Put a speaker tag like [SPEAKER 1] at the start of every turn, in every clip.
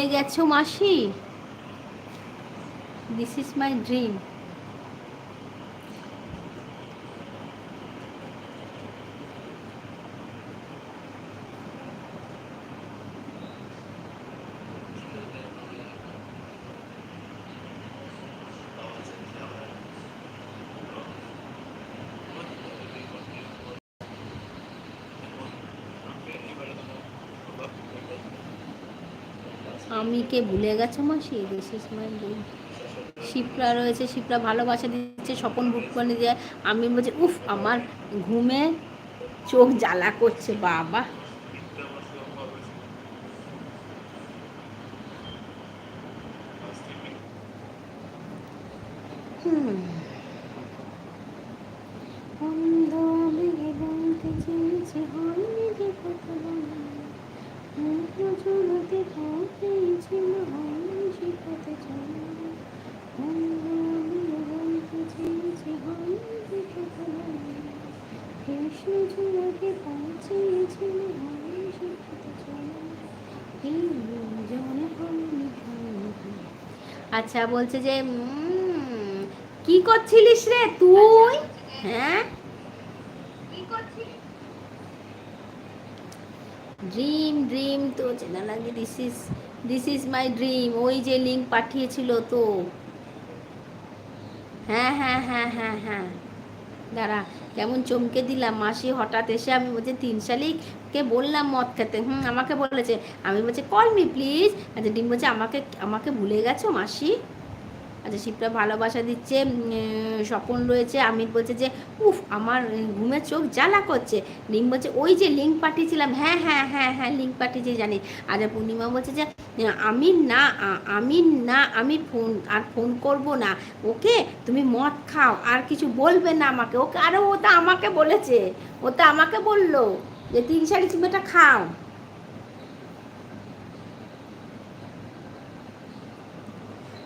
[SPEAKER 1] ভুলে গেছো মাসি? দিস ইজ মাই ড্রিম আমি কে ভুলে গেছো মাসি? ইজ মাই ড্রিম শিপ্রা রয়েছে, শিপ্রা ভালোবাসা দিচ্ছে, স্বপন বুক করে দিয়ে। আমি বলছি, উফ, আমার ঘুমে চোখ জ্বালা করছে, বাবা। হুম। আচ্ছা বলছে যে কি করছিলিস রে তুই? হ্যাঁ? ড্রিম ড্রিম তো চেনা লাগে this is this is my dream ওই যে লিঙ্ক পাঠিয়েছিল তো। হ্যাঁ হ্যাঁ হ্যাঁ হ্যাঁ হ্যাঁ। দাঁড়া, কেমন চমকে দিলাম। মাসি হঠাৎ এসে আমি বলছি, তিন শালিককে বললাম মদ খেতে। হুম, আমাকে বলেছে। আমি বলছি, কল মি প্লিজ। আচ্ছা ডিম বলছে, আমাকে আমাকে ভুলে গেছো মাসি? আচ্ছা শিবটা ভালোবাসা দিচ্ছে স্বপন রয়েছে, আমির বলছে যে, উফ, আমার ঘুমের চোখ জ্বালা করছে। লিঙ্ক বলছে, ওই যে লিঙ্ক পাঠিয়েছিলাম। হ্যাঁ হ্যাঁ হ্যাঁ হ্যাঁ লিঙ্ক পাঠিয়েছি, জানি। আর পূর্ণিমা বলছে যে আমি না আমি না আমি ফোন, আর ফোন করব না। ওকে, তুমি মদ খাও, আর কিছু বলবে না আমাকে। ওকে, আরে ও তো আমাকে বলেছে, ও তো আমাকে বলল যে, তিন শাড়ি তুমি এটা খাও।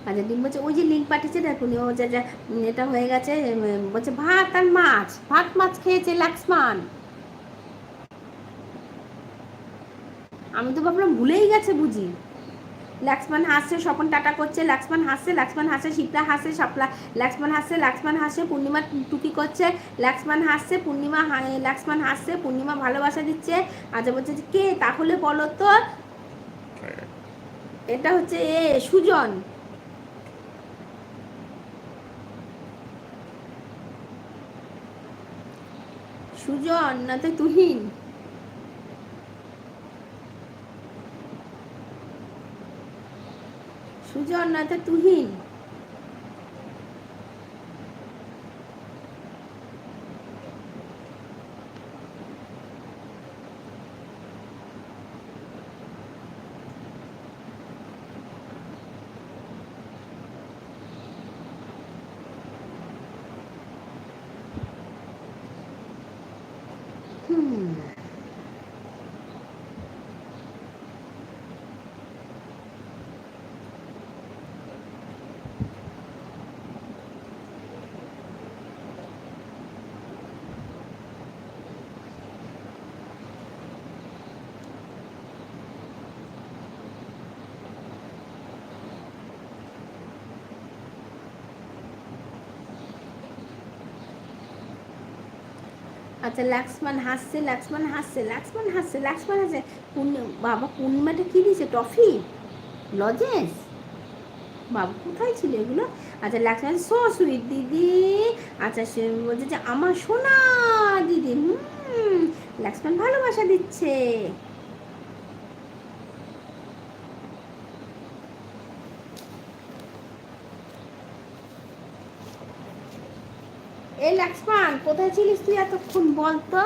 [SPEAKER 1] আচ্ছা ডিম বলছে ওই যে লিঙ্ক পাঠিয়েছে দেখুন ও যা যা এটা হয়ে গেছে বলছে ভাত আর মাছ ভাত মাছ খেয়েছে লাক্সমান আমি তো ভাবলাম ভুলেই গেছে বুঝি। লাক্সমান হাসছে স্বপন টাটা করছে লাক্সমান হাসছে লাক্সমান হাসছে শিপ্রা হাসছে সাপলা লাক্সমান হাসছে লাক্সমান হাসছে পূর্ণিমা টুকি করছে লাক্সমান হাসছে পূর্ণিমা হা- লাক্সমান হাসছে পূর্ণিমা ভালোবাসা দিচ্ছে আচ্ছা বলছে যে কে? তাহলে বলো তো। এটা হচ্ছে এ সুজন। সুজন না তো তুহিন? সুজন না তো তুহিন? হুম আচ্ছা লাক্সমান হাসছে লাক্সমান হাসছে লাক্সমান হাসছে লাক্সমান হাসছে। বাবা পূর্ণিমাটা কী দিয়েছে? টফি লজেন্স বাবা, কোথায় ছিল এগুলো? আচ্ছা লাক্সমান সো সুইট, দিদি। আচ্ছা সে বলছে যে, আমার সোনা, দিদি, হুম, লাক্সমান ভালোবাসা দিচ্ছে। এ লাক্সমান কোথায় ছিলিস তুই এতক্ষণ বল তো